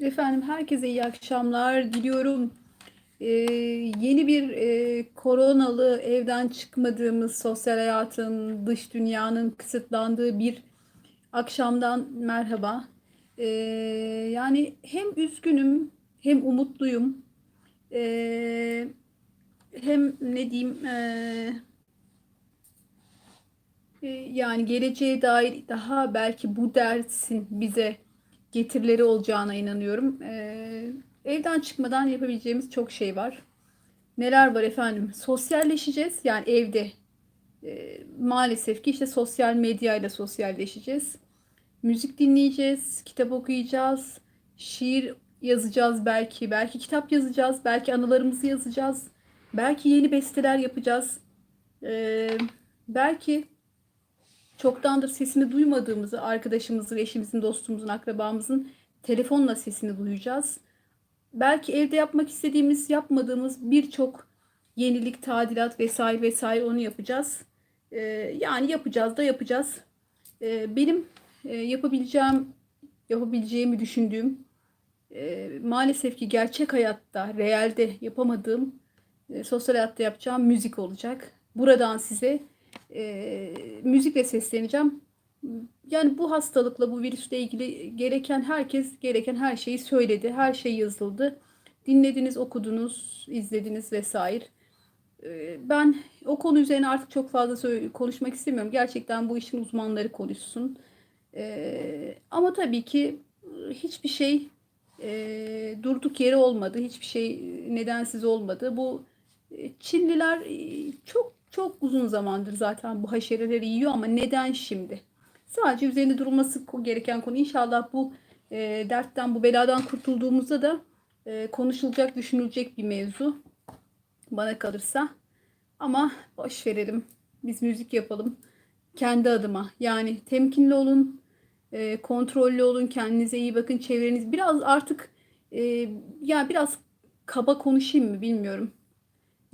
Efendim herkese iyi akşamlar diliyorum. Ee, yeni bir e, koronalı evden çıkmadığımız sosyal hayatın, dış dünyanın kısıtlandığı bir akşamdan merhaba. Ee, yani hem üzgünüm hem umutluyum. Ee, hem ne diyeyim e, e, yani geleceğe dair daha belki bu dersin bize getirileri olacağına inanıyorum. Ee, evden çıkmadan yapabileceğimiz çok şey var. Neler var efendim? Sosyalleşeceğiz. Yani evde e, maalesef ki işte sosyal medyayla sosyalleşeceğiz. Müzik dinleyeceğiz, kitap okuyacağız, şiir yazacağız belki, belki kitap yazacağız, belki anılarımızı yazacağız, belki yeni besteler yapacağız. Ee, belki çoktandır sesini duymadığımızı, arkadaşımızın, eşimizin, dostumuzun, akrabamızın telefonla sesini duyacağız. Belki evde yapmak istediğimiz, yapmadığımız birçok yenilik, tadilat vesaire vesaire onu yapacağız. Ee, yani yapacağız da yapacağız. Ee, benim e, yapabileceğim, yapabileceğimi düşündüğüm, e, maalesef ki gerçek hayatta, realde yapamadığım, e, sosyal hayatta yapacağım müzik olacak. Buradan size e, müzikle sesleneceğim. Yani bu hastalıkla, bu virüsle ilgili gereken herkes gereken her şeyi söyledi. Her şey yazıldı. Dinlediniz, okudunuz, izlediniz vesaire. E, ben o konu üzerine artık çok fazla konuşmak istemiyorum. Gerçekten bu işin uzmanları konuşsun. E, ama tabii ki hiçbir şey e, durduk yere olmadı. Hiçbir şey nedensiz olmadı. Bu e, Çinliler e, çok çok uzun zamandır zaten bu haşereleri yiyor ama neden şimdi? Sadece üzerinde durulması gereken konu. İnşallah bu e, dertten, bu beladan kurtulduğumuzda da e, konuşulacak, düşünülecek bir mevzu. Bana kalırsa. Ama boş verelim. Biz müzik yapalım. Kendi adıma. Yani temkinli olun. E, kontrollü olun. Kendinize iyi bakın. Çevreniz biraz artık e, ya biraz kaba konuşayım mı bilmiyorum.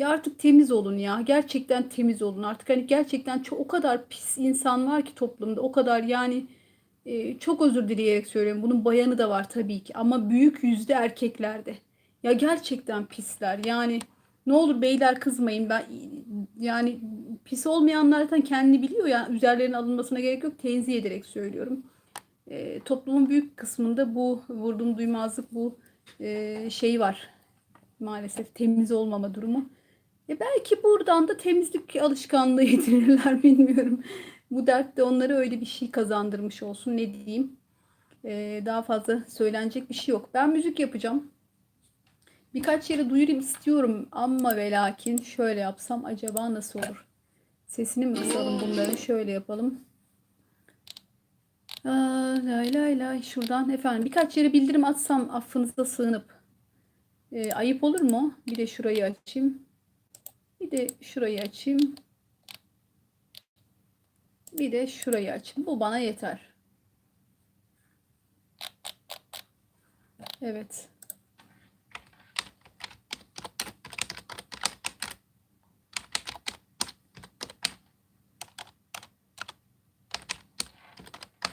Ya artık temiz olun ya. Gerçekten temiz olun. Artık hani gerçekten çok o kadar pis insan var ki toplumda. O kadar yani e, çok özür dileyerek söylüyorum. Bunun bayanı da var tabii ki ama büyük yüzde erkeklerde. Ya gerçekten pisler. Yani ne olur beyler kızmayın. Ben yani pis olmayanlardan kendini biliyor ya üzerlerine alınmasına gerek yok. Tenzih ederek söylüyorum. E, toplumun büyük kısmında bu vurdum duymazlık bu e, şey var. Maalesef temiz olmama durumu. E belki buradan da temizlik alışkanlığı edinirler bilmiyorum. Bu dert de onlara öyle bir şey kazandırmış olsun ne diyeyim. E, daha fazla söylenecek bir şey yok. Ben müzik yapacağım. Birkaç yere duyurayım istiyorum ama ve lakin şöyle yapsam acaba nasıl olur? Sesini mi kısalım bunların? Şöyle yapalım. Aa, lay lay lay şuradan efendim birkaç yere bildirim atsam affınıza sığınıp e, ayıp olur mu? Bir de şurayı açayım. Bir de şurayı açayım. Bir de şurayı açayım. Bu bana yeter. Evet.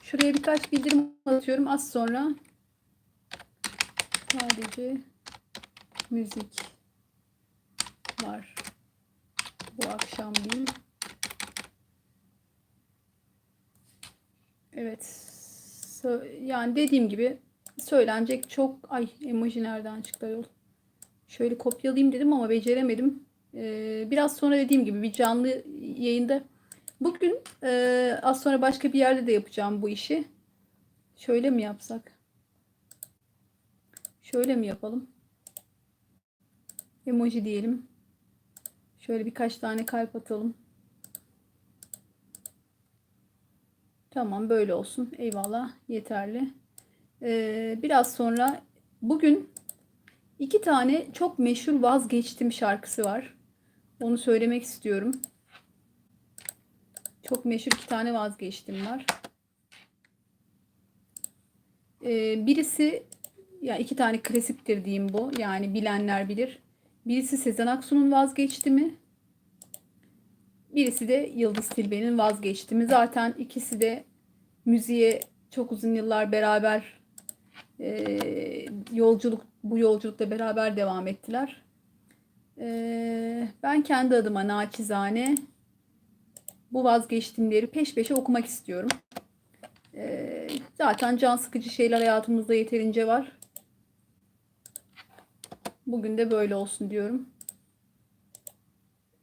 Şuraya birkaç bildirim atıyorum. Az sonra sadece müzik var bu akşam değil. Evet. Yani dediğim gibi söylenecek çok ay emoji nereden çıktı yol. Şöyle kopyalayayım dedim ama beceremedim. Ee, biraz sonra dediğim gibi bir canlı yayında bugün e, az sonra başka bir yerde de yapacağım bu işi. Şöyle mi yapsak? Şöyle mi yapalım? Emoji diyelim. Şöyle birkaç tane kalp atalım. Tamam böyle olsun. Eyvallah yeterli. Ee, biraz sonra bugün iki tane çok meşhur vazgeçtim şarkısı var. Onu söylemek istiyorum. Çok meşhur iki tane vazgeçtim var. Ee, birisi ya iki tane klasiktir diyeyim bu. Yani bilenler bilir. Birisi Sezen Aksu'nun vazgeçti mi? Birisi de Yıldız Tilbe'nin vazgeçti mi? Zaten ikisi de müziğe çok uzun yıllar beraber Ee, yolculuk bu yolculukta beraber devam ettiler. Ee, ben kendi adıma naçizane bu vazgeçtiğimleri peş peşe okumak istiyorum. Ee, zaten can sıkıcı şeyler hayatımızda yeterince var. Bugün de böyle olsun diyorum.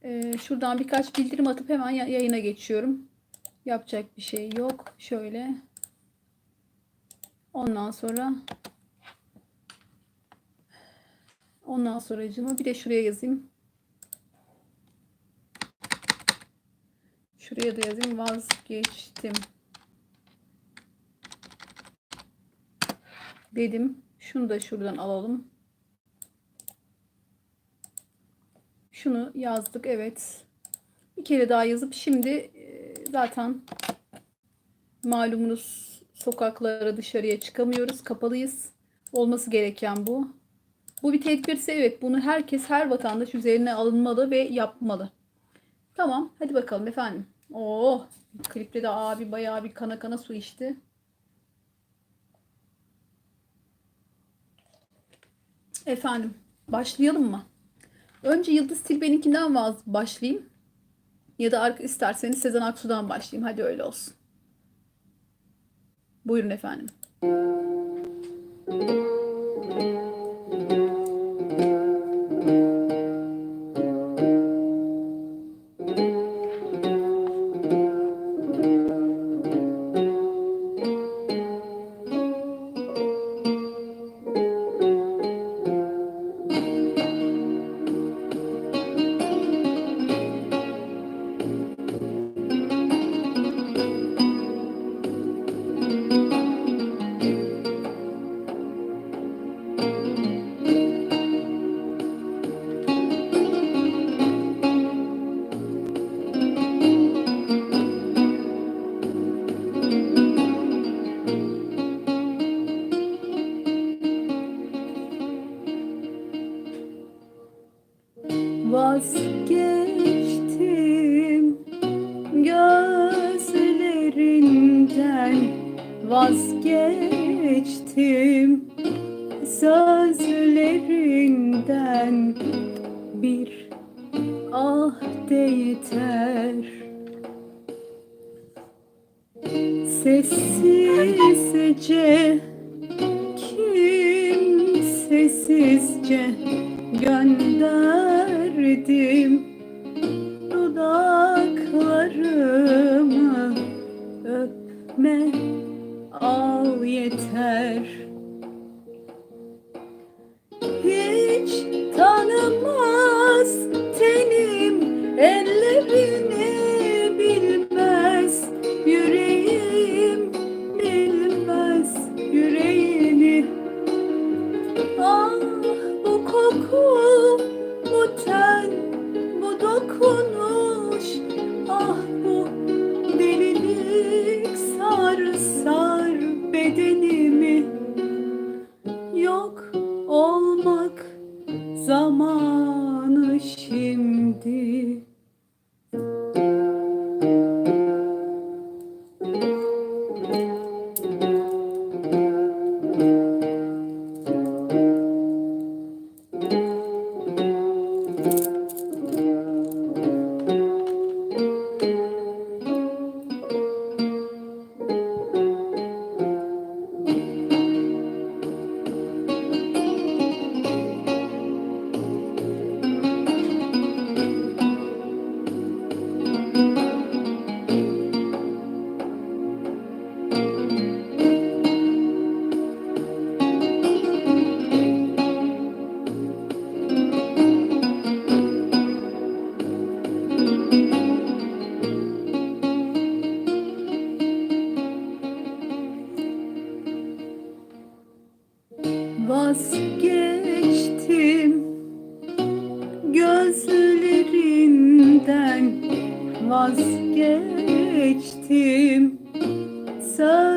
Ee, şuradan birkaç bildirim atıp hemen ya- yayına geçiyorum. Yapacak bir şey yok. Şöyle. Ondan sonra ondan sonracığıma bir de şuraya yazayım. Şuraya da yazayım. Vazgeçtim. Dedim. Şunu da şuradan alalım. Şunu yazdık. Evet. Bir kere daha yazıp şimdi e, zaten malumunuz sokaklara dışarıya çıkamıyoruz. Kapalıyız. Olması gereken bu. Bu bir tedbirse evet bunu herkes her vatandaş üzerine alınmalı ve yapmalı. Tamam hadi bakalım efendim. Oo klipte de abi bayağı bir kana kana su içti. Efendim başlayalım mı? Önce Yıldız Tilbe'ninkinden başlayayım. Ya da isterseniz Sezen Aksu'dan başlayayım. Hadi öyle olsun. Buyurun efendim. Vazgeçtim gönderdim dudaklarımı öpme al yeter gözlerinden Vazgeçtim. Sözlerinden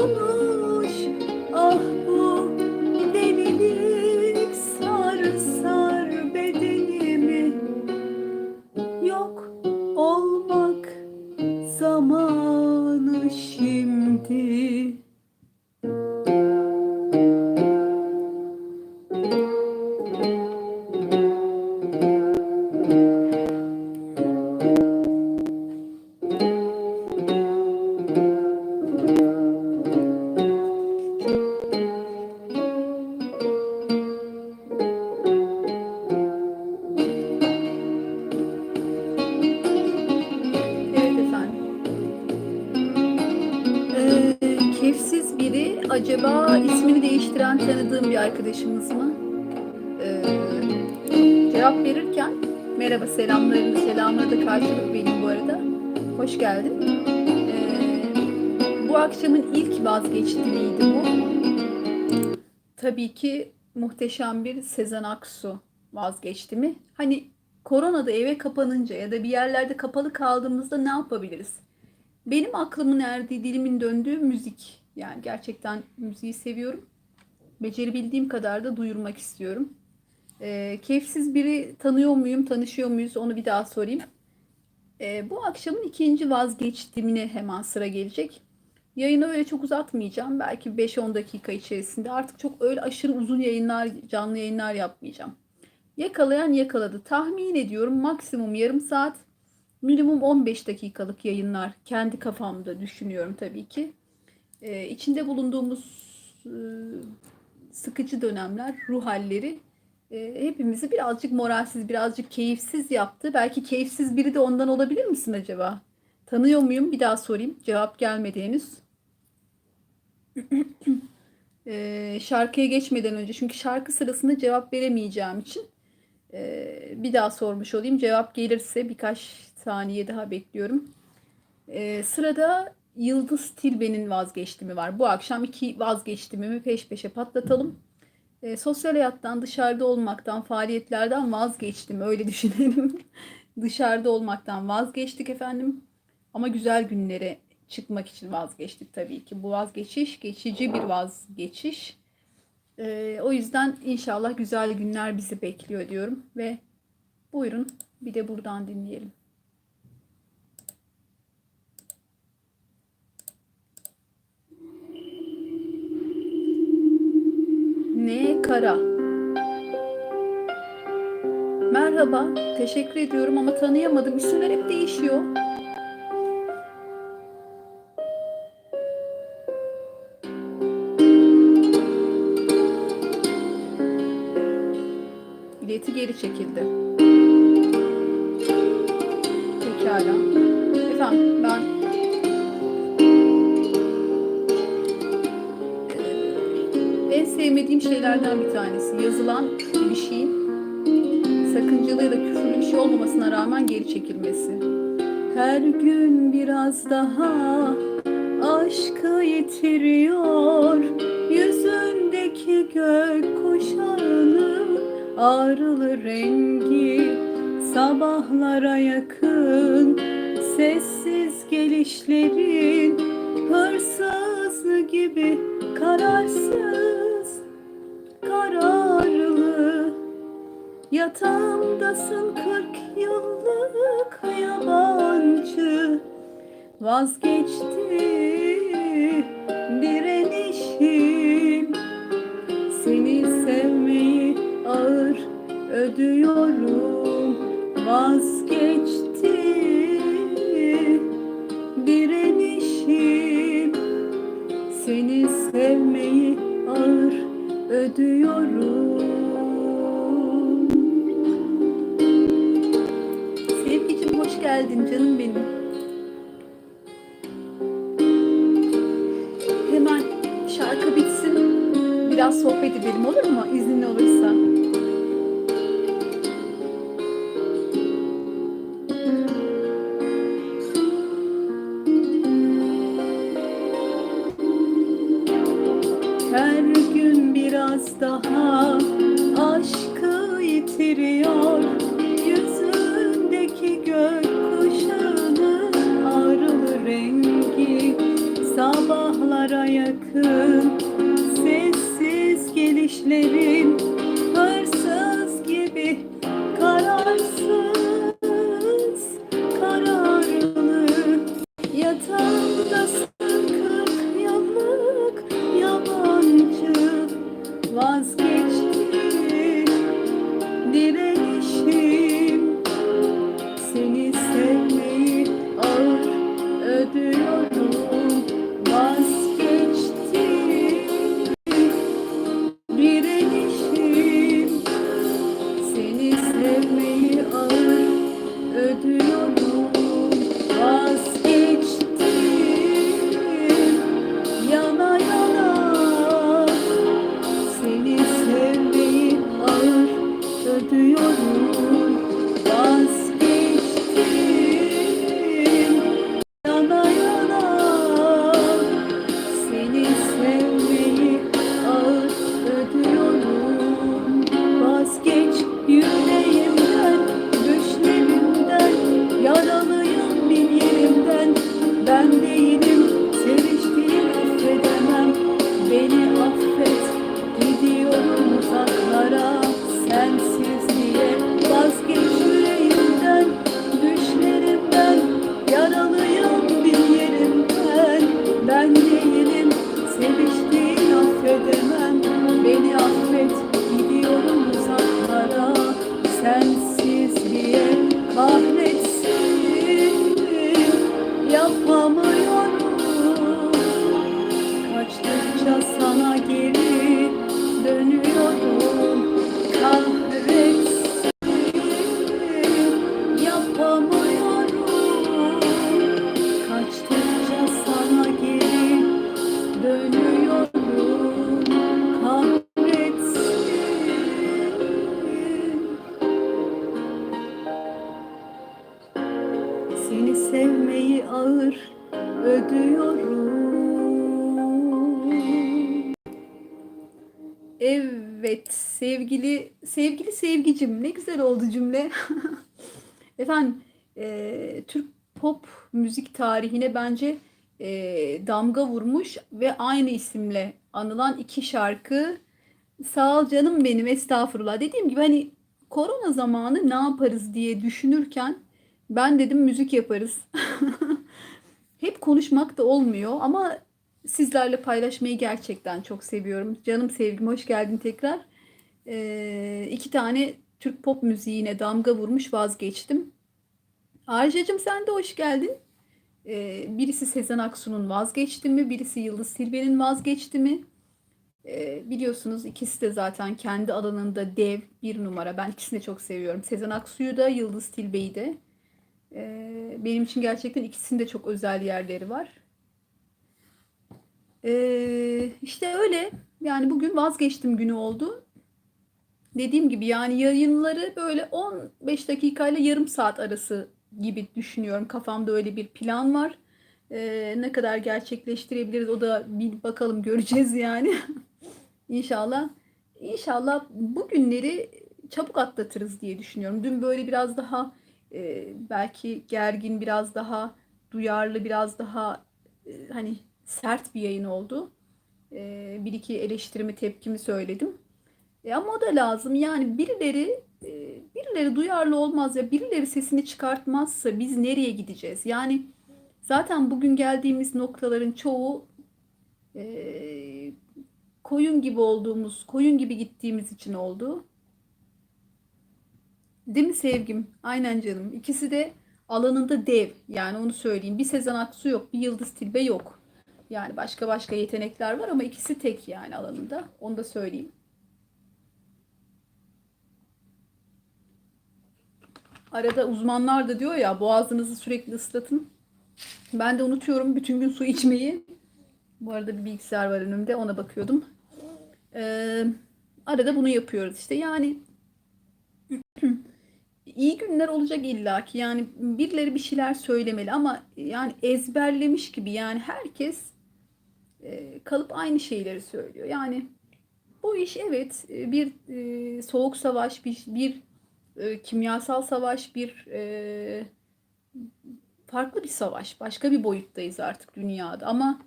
bu dokunuş tanıdığım bir arkadaşımız mı? Ee, cevap verirken merhaba selamlarını selamları da karşılık benim bu arada. Hoş geldin. Ee, bu akşamın ilk vazgeçtiğiydi bu. Tabii ki muhteşem bir Sezen Aksu vazgeçti mi? Hani koronada eve kapanınca ya da bir yerlerde kapalı kaldığımızda ne yapabiliriz? Benim aklımın erdiği, dilimin döndüğü müzik. Yani gerçekten müziği seviyorum. Becerebildiğim kadar da duyurmak istiyorum. Ee, keyifsiz biri tanıyor muyum, tanışıyor muyuz onu bir daha sorayım. Ee, bu akşamın ikinci vazgeçtimine hemen sıra gelecek. Yayını öyle çok uzatmayacağım. Belki 5-10 dakika içerisinde. Artık çok öyle aşırı uzun yayınlar, canlı yayınlar yapmayacağım. Yakalayan yakaladı. Tahmin ediyorum maksimum yarım saat, minimum 15 dakikalık yayınlar. Kendi kafamda düşünüyorum tabii ki. Ee, içinde bulunduğumuz e, sıkıcı dönemler, ruh halleri e, hepimizi birazcık moralsiz, birazcık keyifsiz yaptı. Belki keyifsiz biri de ondan olabilir misin acaba? Tanıyor muyum? Bir daha sorayım. Cevap gelmedi henüz. Ee, şarkıya geçmeden önce çünkü şarkı sırasında cevap veremeyeceğim için ee, bir daha sormuş olayım. Cevap gelirse birkaç saniye daha bekliyorum. Ee, sırada Yıldız Tilbe'nin vazgeçtimi var. Bu akşam iki vazgeçtimimi peş peşe patlatalım. Ee, sosyal hayattan, dışarıda olmaktan, faaliyetlerden vazgeçtim. Öyle düşünelim. dışarıda olmaktan vazgeçtik efendim. Ama güzel günlere çıkmak için vazgeçtik tabii ki. Bu vazgeçiş geçici bir vazgeçiş. Ee, o yüzden inşallah güzel günler bizi bekliyor diyorum ve buyurun bir de buradan dinleyelim. Ne kara. Merhaba, teşekkür ediyorum ama tanıyamadım. İsimler hep değişiyor. Bileti geri çekildi. Şeylerden bir tanesi yazılan bir şeyin sakıncalı ya da küfürlü bir şey olmamasına rağmen geri çekilmesi. Her gün biraz daha aşkı yitiriyor yüzündeki gök kuşağının ağrılı rengi sabahlara yakın sessiz gelişlerin hırsız gibi kararsız kararlı yatağımdasın kırk yıllık yabancı. Vazgeçti direnişim. Seni sevmeyi ağır ödüyorum. Vazgeçti direnişim. Seni sevmeyi ağır ödüyorum. Sevgicim hoş geldin canım benim. Hemen şarkı bitsin. Biraz sohbet edelim olur mu? İzin daha sevgili sevgili sevgicim ne güzel oldu cümle. Efendim e, Türk pop müzik tarihine bence e, damga vurmuş ve aynı isimle anılan iki şarkı. Sağ ol canım benim estağfurullah. Dediğim gibi hani korona zamanı ne yaparız diye düşünürken ben dedim müzik yaparız. Hep konuşmak da olmuyor ama sizlerle paylaşmayı gerçekten çok seviyorum. Canım sevgim hoş geldin tekrar. Ee, iki tane Türk pop müziğine damga vurmuş vazgeçtim. Arjacığım sen de hoş geldin. Ee, birisi Sezen Aksu'nun vazgeçti mi? Birisi Yıldız Tilbe'nin vazgeçti mi? Ee, biliyorsunuz ikisi de zaten kendi alanında dev bir numara. Ben ikisini de çok seviyorum. Sezen Aksu'yu da Yıldız Tilbe'yi de. Ee, benim için gerçekten ikisinin de çok özel yerleri var. Ee, işte öyle. Yani bugün vazgeçtim günü oldu. Dediğim gibi yani yayınları böyle 15 dakikayla yarım saat arası gibi düşünüyorum. Kafamda öyle bir plan var. Ee, ne kadar gerçekleştirebiliriz o da bir bakalım göreceğiz yani. İnşallah. İnşallah bu günleri çabuk atlatırız diye düşünüyorum. Dün böyle biraz daha e, belki gergin, biraz daha duyarlı, biraz daha e, hani sert bir yayın oldu. E, bir iki eleştirimi, tepkimi söyledim. E, ama o da lazım. Yani birileri e, birileri duyarlı olmaz ya birileri sesini çıkartmazsa biz nereye gideceğiz? Yani zaten bugün geldiğimiz noktaların çoğu e, koyun gibi olduğumuz, koyun gibi gittiğimiz için oldu. Değil mi sevgim? Aynen canım. İkisi de alanında dev. Yani onu söyleyeyim. Bir Sezen Aksu yok, bir Yıldız Tilbe yok. Yani başka başka yetenekler var ama ikisi tek yani alanında. Onu da söyleyeyim. Arada uzmanlar da diyor ya boğazınızı sürekli ıslatın. Ben de unutuyorum bütün gün su içmeyi. Bu arada bir bilgisayar var önümde ona bakıyordum. Ee, arada bunu yapıyoruz işte. Yani iyi günler olacak illaki. Yani birileri bir şeyler söylemeli ama yani ezberlemiş gibi yani herkes e, kalıp aynı şeyleri söylüyor. Yani bu iş evet e, bir e, soğuk savaş, bir, bir e, kimyasal savaş, bir e, farklı bir savaş. Başka bir boyuttayız artık dünyada. Ama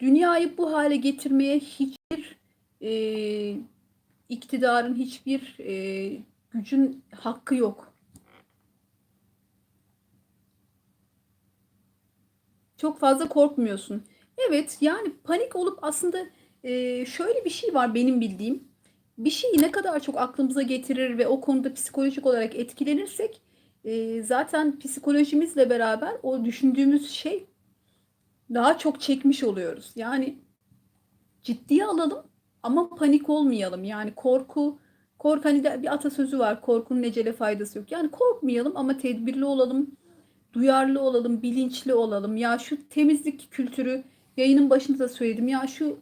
dünyayı bu hale getirmeye hiçbir e, iktidarın, hiçbir e, gücün hakkı yok. Çok fazla korkmuyorsun. Evet yani panik olup aslında e, şöyle bir şey var benim bildiğim. Bir şeyi ne kadar çok aklımıza getirir ve o konuda psikolojik olarak etkilenirsek e, zaten psikolojimizle beraber o düşündüğümüz şey daha çok çekmiş oluyoruz. Yani ciddiye alalım ama panik olmayalım. Yani korku, korku hani de bir atasözü var. Korkunun necele faydası yok. Yani korkmayalım ama tedbirli olalım, duyarlı olalım, bilinçli olalım. Ya şu temizlik kültürü yayının başında da söyledim. Ya şu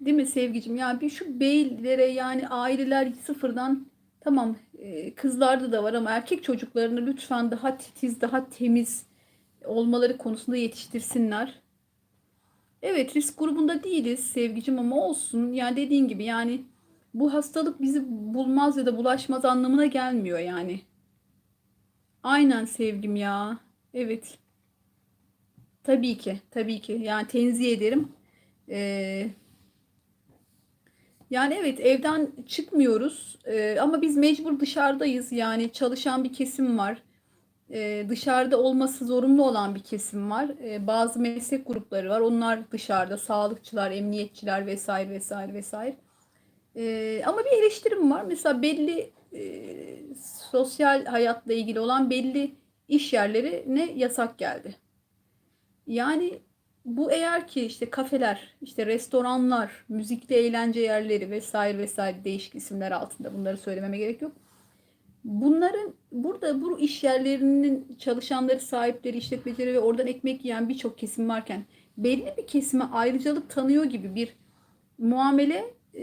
değil mi sevgicim? Ya bir şu beylere yani aileler sıfırdan tamam e, kızlarda da var ama erkek çocuklarını lütfen daha titiz, daha temiz olmaları konusunda yetiştirsinler. Evet risk grubunda değiliz sevgicim ama olsun. Yani dediğin gibi yani bu hastalık bizi bulmaz ya da bulaşmaz anlamına gelmiyor yani. Aynen sevgim ya. Evet. Tabii ki. Tabii ki. Yani tenzih ederim. Ee, yani evet evden çıkmıyoruz Ee, ama biz mecbur dışarıdayız. Yani çalışan bir kesim var. Ee, dışarıda olması zorunlu olan bir kesim var. Ee, bazı meslek grupları var. Onlar dışarıda. Sağlıkçılar, emniyetçiler vesaire vesaire vesaire. Ee, ama bir eleştirim var. Mesela belli e, sosyal hayatla ilgili olan belli iş yerlerine yasak geldi. Yani bu eğer ki işte kafeler, işte restoranlar, müzikli eğlence yerleri vesaire vesaire değişik isimler altında bunları söylememe gerek yok. Bunların burada bu iş yerlerinin çalışanları, sahipleri, işletmecileri ve oradan ekmek yiyen birçok kesim varken belli bir kesime ayrıcalık tanıyor gibi bir muamele e,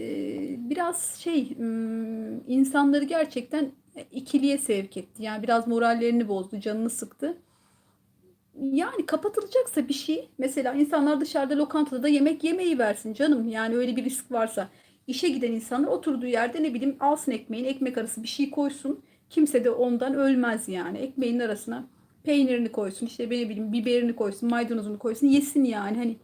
biraz şey insanları gerçekten ikiliye sevk etti. Yani biraz morallerini bozdu, canını sıktı. Yani kapatılacaksa bir şey mesela insanlar dışarıda lokantada da yemek yemeyi versin canım. Yani öyle bir risk varsa işe giden insanlar oturduğu yerde ne bileyim alsın ekmeğini ekmek arası bir şey koysun. Kimse de ondan ölmez yani. Ekmeğin arasına peynirini koysun işte ne bileyim biberini koysun maydanozunu koysun yesin yani. Hani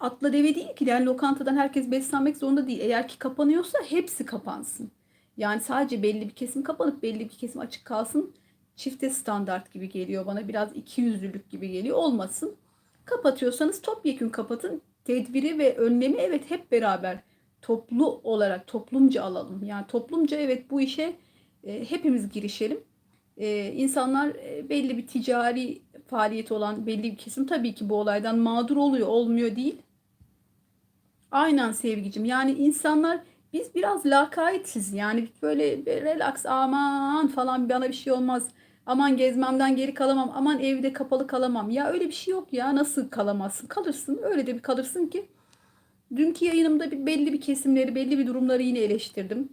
atla deve değil ki yani lokantadan herkes beslenmek zorunda değil. Eğer ki kapanıyorsa hepsi kapansın. Yani sadece belli bir kesim kapanıp belli bir kesim açık kalsın çifte standart gibi geliyor bana. Biraz iki yüzlülük gibi geliyor. Olmasın. Kapatıyorsanız topyekün kapatın. Tedbiri ve önlemi evet hep beraber toplu olarak toplumca alalım. Yani toplumca evet bu işe e, hepimiz girişelim. E, insanlar e, belli bir ticari faaliyet olan belli bir kesim tabii ki bu olaydan mağdur oluyor, olmuyor değil. Aynen sevgicim. Yani insanlar biz biraz lakaytiz. Yani böyle relax aman falan bana bir şey olmaz. Aman gezmemden geri kalamam. Aman evde kapalı kalamam. Ya öyle bir şey yok ya. Nasıl kalamazsın? Kalırsın. Öyle de bir kalırsın ki. Dünkü yayınımda bir, belli bir kesimleri, belli bir durumları yine eleştirdim.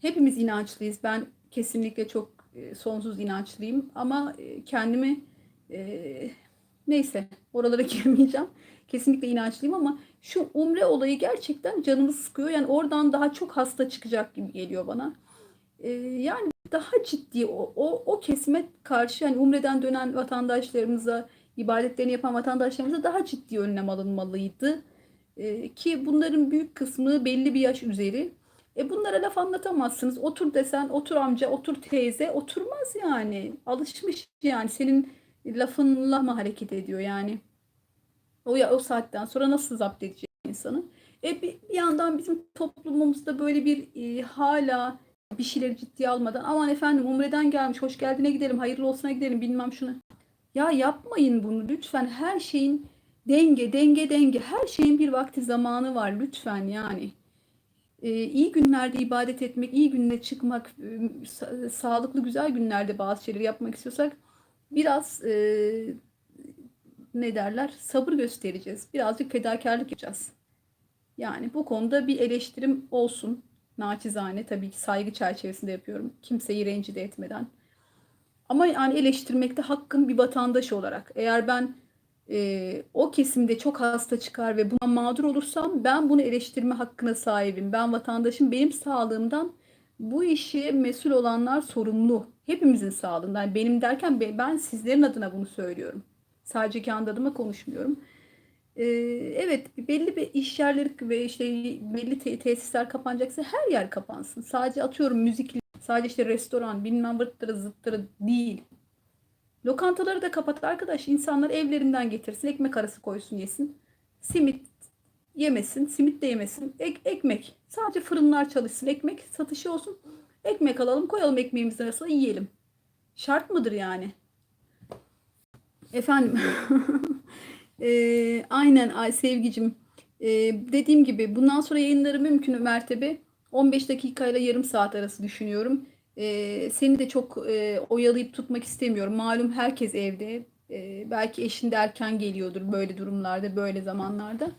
Hepimiz inançlıyız. Ben kesinlikle çok e, sonsuz inançlıyım. Ama e, kendimi e, neyse oralara girmeyeceğim. Kesinlikle inançlıyım ama şu umre olayı gerçekten canımı sıkıyor. Yani oradan daha çok hasta çıkacak gibi geliyor bana. Ee, yani daha ciddi o, o, o kesime karşı yani umreden dönen vatandaşlarımıza, ibadetlerini yapan vatandaşlarımıza daha ciddi önlem alınmalıydı. Ee, ki bunların büyük kısmı belli bir yaş üzeri. E bunlara laf anlatamazsınız. Otur desen, otur amca, otur teyze, oturmaz yani. Alışmış yani senin lafınla mı hareket ediyor yani. O ya o saatten sonra nasıl zapt edecek insanı? E bir, bir yandan bizim toplumumuzda böyle bir e, hala bir şeyleri ciddiye almadan aman efendim umreden gelmiş hoş geldine gidelim hayırlı olsuna gidelim bilmem şunu. Ya yapmayın bunu lütfen her şeyin denge denge denge her şeyin bir vakti zamanı var lütfen yani. Ee, iyi günlerde ibadet etmek, iyi gününe çıkmak, e, sağlıklı güzel günlerde bazı şeyleri yapmak istiyorsak biraz e, ne derler sabır göstereceğiz. Birazcık fedakarlık yapacağız. Yani bu konuda bir eleştirim olsun. Naçizane tabii ki saygı çerçevesinde yapıyorum. Kimseyi rencide etmeden. Ama yani eleştirmekte hakkım bir vatandaş olarak. Eğer ben e, o kesimde çok hasta çıkar ve buna mağdur olursam ben bunu eleştirme hakkına sahibim. Ben vatandaşım benim sağlığımdan bu işi mesul olanlar sorumlu. Hepimizin sağlığından. Yani benim derken be- ben sizlerin adına bunu söylüyorum. Sadece kendi adıma konuşmuyorum. Ee, evet belli bir iş yerleri ve işte belli te- tesisler kapanacaksa her yer kapansın. Sadece atıyorum müzik, sadece işte restoran, bilmem vırtları zıttırı değil. Lokantaları da kapat arkadaş. İnsanlar evlerinden getirsin, ekmek arası koysun yesin. Simit yemesin, simit de yemesin. Ek, ekmek. Sadece fırınlar çalışsın, ekmek satışı olsun. Ekmek alalım, koyalım ekmeğimizin arasına yiyelim. Şart mıdır yani? Efendim. Eee, aynen ay sevgicim. Eee, dediğim gibi bundan sonra yayınları mümkün mertebe 15 dakikayla yarım saat arası düşünüyorum. Eee, seni de çok eee, oyalayıp tutmak istemiyorum. Malum herkes evde. Eee, belki eşin de erken geliyordur böyle durumlarda, böyle zamanlarda.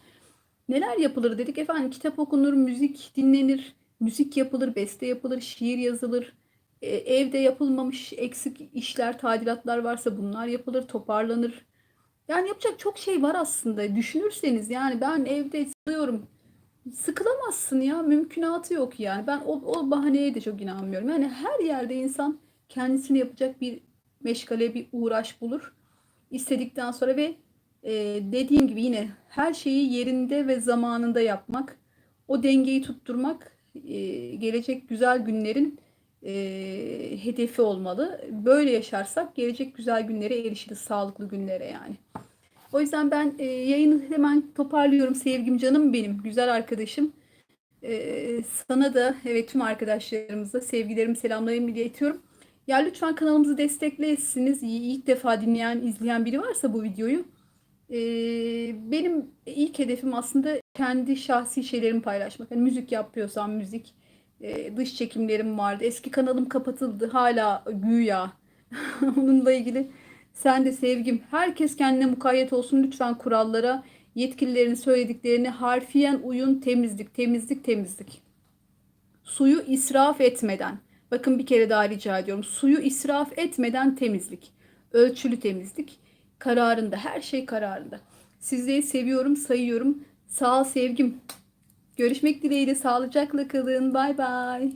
Neler yapılır dedik efendim kitap okunur, müzik dinlenir, müzik yapılır, beste yapılır, şiir yazılır. E, evde yapılmamış eksik işler, tadilatlar varsa bunlar yapılır, toparlanır. Yani yapacak çok şey var aslında. Düşünürseniz yani ben evde sıkılıyorum. Sıkılamazsın ya. Mümkünatı yok yani. Ben o, o bahaneye de çok inanmıyorum. Yani her yerde insan kendisini yapacak bir meşgale, bir uğraş bulur. istedikten sonra ve e, dediğim gibi yine her şeyi yerinde ve zamanında yapmak, o dengeyi tutturmak e, gelecek güzel günlerin e, hedefi olmalı. Böyle yaşarsak gelecek güzel günlere erişiriz, sağlıklı günlere yani. O yüzden ben e, yayını hemen toparlıyorum sevgim canım benim, güzel arkadaşım. E, sana da evet tüm arkadaşlarımıza sevgilerimi, selamlarımı iletiyorum. Ya lütfen kanalımızı destekleyesiniz. İlk defa dinleyen, izleyen biri varsa bu videoyu. e, benim ilk hedefim aslında kendi şahsi şeylerimi paylaşmak. Yani müzik yapıyorsam müzik, e, dış çekimlerim vardı. Eski kanalım kapatıldı. Hala güya. Onunla ilgili sen de sevgim. Herkes kendine mukayyet olsun lütfen kurallara. Yetkililerin söylediklerini harfiyen uyun. Temizlik, temizlik, temizlik. Suyu israf etmeden. Bakın bir kere daha rica ediyorum. Suyu israf etmeden temizlik. Ölçülü temizlik. Kararında. Her şey kararında. Sizleri seviyorum, sayıyorum. Sağ sevgim. Görüşmek dileğiyle. Sağlıcakla kalın. Bay bay.